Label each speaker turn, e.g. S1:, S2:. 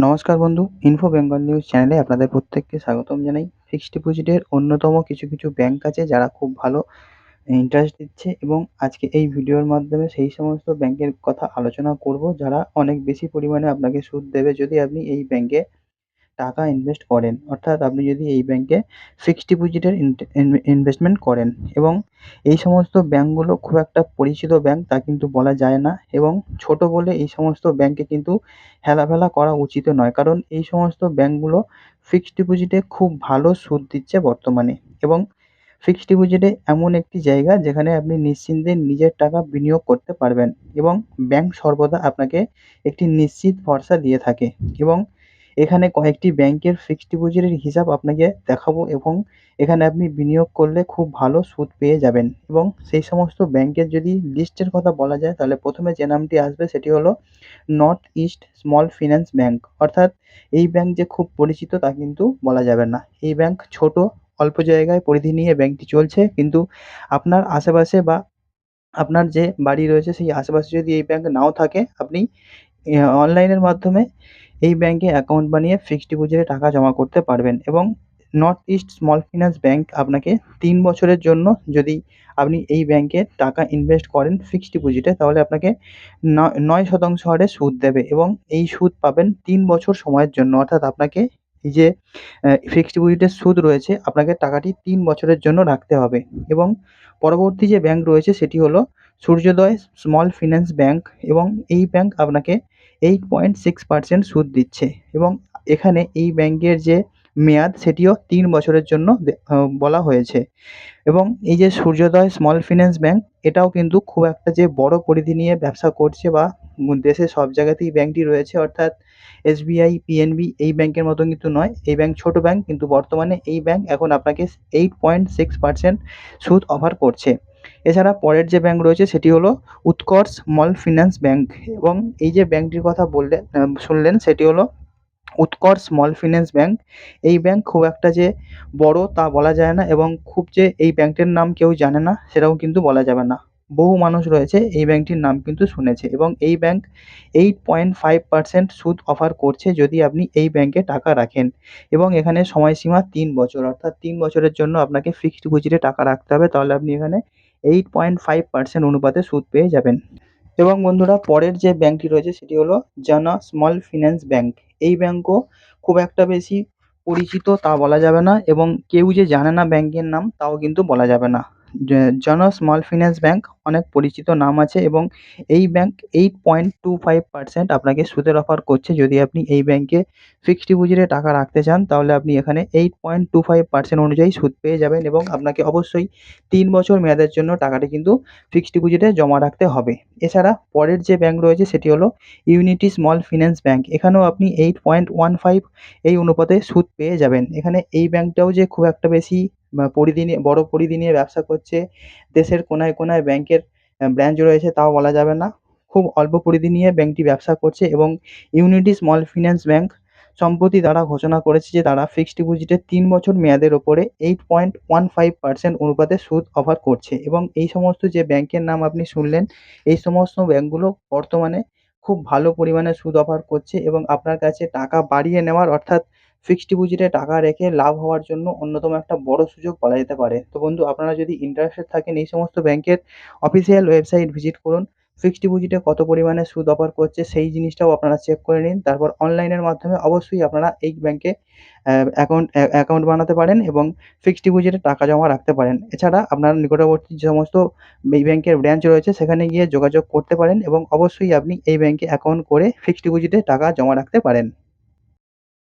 S1: নমস্কার বন্ধু info Bengal news চ্যানেলে আপনাদের প্রত্যেককে স্বাগতম জানাই। ফিক্সড ডিপোজিটের অন্যতম কিছু কিছু ব্যাংক আছে যারা খুব ভালো ইন্টারেস্ট দিচ্ছে এবং আজকে এই ভিডিওর মাধ্যমে সেই সমস্ত ব্যাংকের কথা আলোচনা করব যারা অনেক বেশি পরিমাণে আপনাকে সুদ দেবে যদি আপনি এই ব্যাংকে টাকা ইনভেস্ট করেন। অর্থাৎ আপনি যদি এই ব্যাংকে ফিক্সড ডিপোজিটের ইনভেস্টমেন্ট করেন এবং এই সমস্ত ব্যাংকগুলো খুব একটা পরিচিত ব্যাংক তা কিন্তু বলা যায় না এবং ছোট বলে এই সমস্ত ব্যাংকে কিন্তু হেলাফেলা করা উচিত নয়। কারণ এই সমস্ত ব্যাংকগুলো ফিক্সড ডিপোজিটে খুব ভালো সুদ দিচ্ছে বর্তমানে এবং ফিক্সড ডিপোজিটে এমন একটি জায়গা যেখানে আপনি নিশ্চিন্তে নিজের টাকা বিনিয়োগ করতে পারবেন এবং ব্যাংক সর্বদা আপনাকে একটি নিশ্চিত ভরসা দিয়ে থাকে এবং এখানে কয়েকটি ব্যাংকের ফিক্সড ডিপোজিটের হিসাব আপনাকে দেখাবো এবং এখানে আপনি বিনিয়োগ করলে খুব ভালো সুদ পেয়ে যাবেন। এবং সেই সমস্ত ব্যাংকের যদি লিস্টের কথা বলা যায়, তাহলে প্রথমে যে নামটি আসবে সেটি হলো North East small finance bank অর্থাৎ এই ব্যাংক যে খুব পরিচিত তা কিন্তু বলা যাবে না। এই ব্যাংক ছোট, অল্প জায়গায় পরিধি নিয়ে ব্যাংকটি চলছে, কিন্তু আপনার আশেপাশে বা আপনার যে বাড়ি রয়েছে, সেই আশেপাশে যদি এই ব্যাংক নাও থাকে, আপনি অনলাইনের মাধ্যমে এই ব্যাংকে অ্যাকাউন্ট বানিয়ে ফিক্সড ডিপোজিটে টাকা জমা করতে পারবেন এবং North East small finance bank আপনাকে তিন বছরের জন্য যদি আপনি এই ব্যাংকে টাকা ইনভেস্ট করেন ফিক্সড ডিপোজিটে তাহলে আপনাকে নয় শতাংশ হারে সুদ দেবে এবং এই সুদ পাবেন তিন বছর সময়ের জন্য। অর্থাৎ আপনাকে এই যে ফিক্সড ডিপোজিটের সুদ রয়েছে, আপনাকে টাকাটি তিন বছরের জন্য রাখতে হবে। এবং পরবর্তী যে ব্যাংক রয়েছে, সেটি হলো সূর্যোদয় স্মল ফিন্যান্স ব্যাঙ্ক এবং এই ব্যাংক আপনাকে এইট পয়েন্ট সিক্স পার্সেন্ট সুদ দিচ্ছে এবং এখানে এই ব্যাংকের যে মেয়াদ সেটিও তিন বছরের জন্য বলা হয়েছে এবং এই যে সূর্যোদয় স্মল ফিন্যান্স ব্যাঙ্ক এটাও কিন্তু খুব একটা যে বড় পরিধি নিয়ে ব্যবসা করছে বা দেশের সব জায়গাতেই ব্যাংকটি রয়েছে, অর্থাৎ এসবিআই পিএনবি এই ব্যাংকের মতন কিন্তু নয়। এই ব্যাংক ছোট ব্যাংক কিন্তু বর্তমানে এই ব্যাংক এখন আপনাকে এইট পয়েন্ট সিক্স পার্সেন্ট সুদ অফার করছে। এছাড়া পরের যে ব্যাংক রয়েছে সেটি হলো উৎকর্ষ স্মল ফিন্যান্স ব্যাংক এবং এই যে ব্যাংকটির কথা বললেন শুনলেন সেটি হলো উৎকর্ষ স্মল ফিন্যান্স ব্যাংক এই ব্যাংক খুব একটা যে বড় তা বলা যায় না এবং খুব যে এই ব্যাংকটির নাম কেউ জানে না সেটাও কিন্তু বলা যাবে না। বহু মানুষ রয়েছে এই ব্যাংকটির নাম কিন্তু শুনেছে এবং এই bank eight point five percent সুদ অফার করছে যদি আপনি এই ব্যাংকে টাকা রাখেন এবং এখানে সময়সীমা তিন বছর, অর্থাৎ তিন বছরের জন্য আপনাকে ফিক্সড ডিপোজিটে টাকা রাখতে হবে, তাহলে আপনি এখানে এইট পয়েন্ট ফাইভ পার্সেন্ট অনুপাতে সুদ পেয়ে যাবেন। এবং বন্ধুরা, পরের যে ব্যাংকটি রয়েছে সেটি হলো জানা স্মল ফিন্যান্স ব্যাংক। এই ব্যাংকও খুব একটা বেশি পরিচিত তা বলা যাবে না এবং কেউ যে জানে না ব্যাংকের নাম, তাও কিন্তু বলা যাবে না। জন স্মল ফিন্যান্স ব্যাঙ্ক অনেক পরিচিত নাম আছে এবং এই bank eight point two five percent আপনাকে সুদের অফার করছে। যদি আপনি এই ব্যাঙ্কে ফিক্সড ডিপোজিটে টাকা রাখতে চান, তাহলে আপনি এখানে eight point two five percent অনুযায়ী সুদ পেয়ে যাবেন এবং আপনাকে অবশ্যই তিন বছর মেয়াদের জন্য টাকাটি কিন্তু ফিক্সড ডিপোজিটে জমা রাখতে হবে। এছাড়া পরের যে ব্যাংক রয়েছে, সেটি হলো ইউনিটি স্মল ফিন্যান্স ব্যাঙ্ক এখানেও আপনি এইট পয়েন্ট ওয়ান ফাইভ এই অনুপাতে সুদ পেয়ে যাবেন। এখানে এই ব্যাংকটাও যে খুব একটা বেশি পরিধি নিয়ে বড় পরিধি নিয়ে ব্যবসা করছে। দেশের কোনায় কোনায় ব্যাংকের ব্রাঞ্চ রয়েছে, তাও বলা যাবে না। খুব অল্প পরিধি নিয়ে ব্যাংকটি ব্যবসা করছে এবং ইউনিটি স্মল ফিন্যান্স ব্যাংক সম্প্রতি তারা ঘোষণা করেছে যে তারা ফিক্সড ডিপোজিটের তিন বছর মেয়াদের ওপরে eight point one five percent অনুপাতে সুদ অফার করছে এবং এই সমস্ত যে ব্যাংকের নাম আপনি শুনলেন, এই সমস্ত ব্যাংকগুলো বর্তমানে খুব ভালো পরিমাণে সুদ অফার করছে এবং আপনার কাছে টাকা বাড়িয়ে নেওয়ার অর্থাৎ ফিক্সড ডিপোজিটে টাকা রেখে লাভ হওয়ার জন্য অন্যতম একটা বড় সুযোগ বলা যেতে পারে। তো বন্ধু, আপনারা যদি ইন্টারেস্টেড থাকেন এই সমস্ত ব্যাংকের অফিসিয়াল ওয়েবসাইট ভিজিট করুন। ফিক্সড ডিপোজিটে কত পরিমাণে সুদ অফার করছে সেই জিনিসটাও আপনারা চেক করে নিন। তারপর অনলাইনের মাধ্যমে অবশ্যই আপনারা এই ব্যাংকে অ্যাকাউন্ট অ্যাকাউন্ট বানাতে পারেন এবং ফিক্সড ডিপোজিটে টাকা জমা রাখতে পারেন। এছাড়া আপনার নিকটবর্তী যে সমস্ত এই ব্যাংকের ব্রাঞ্চ রয়েছে, সেখানে গিয়ে যোগাযোগ করতে পারেন এবং অবশ্যই আপনি এই ব্যাংকে অ্যাকাউন্ট করে ফিক্সড ডিপোজিটে টাকা জমা রাখতে পারেন।